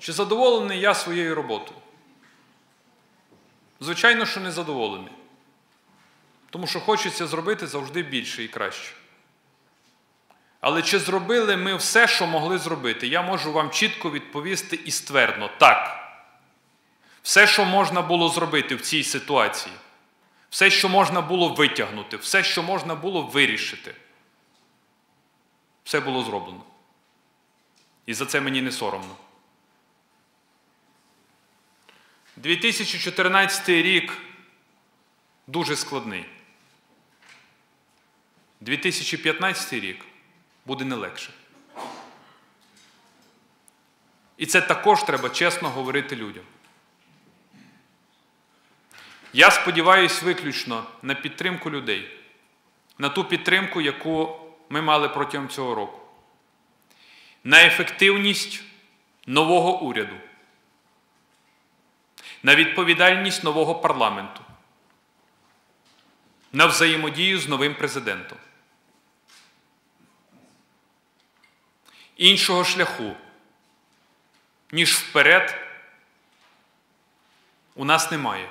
Чи задоволений я своєю роботою? Звичайно, що не задоволений. Тому що хочеться зробити завжди більше і краще. Але чи зробили ми все, що могли зробити? Я можу вам чітко відповісти і ствердно так. Все, що можна було зробити в цій ситуації, все, що можна було витягнути, все, що можна було вирішити, все було зроблено. І за це мені не соромно. 2014 рік дуже складний. 2015 рік буде не легше. І це також треба чесно говорити людям. Я сподіваюся виключно на підтримку людей, на ту підтримку, яку ми мали протягом цього року, на ефективність нового уряду, на відповідальність нового парламенту, на взаємодію з новим президентом. Іншого шляху, ніж вперед, у нас немає.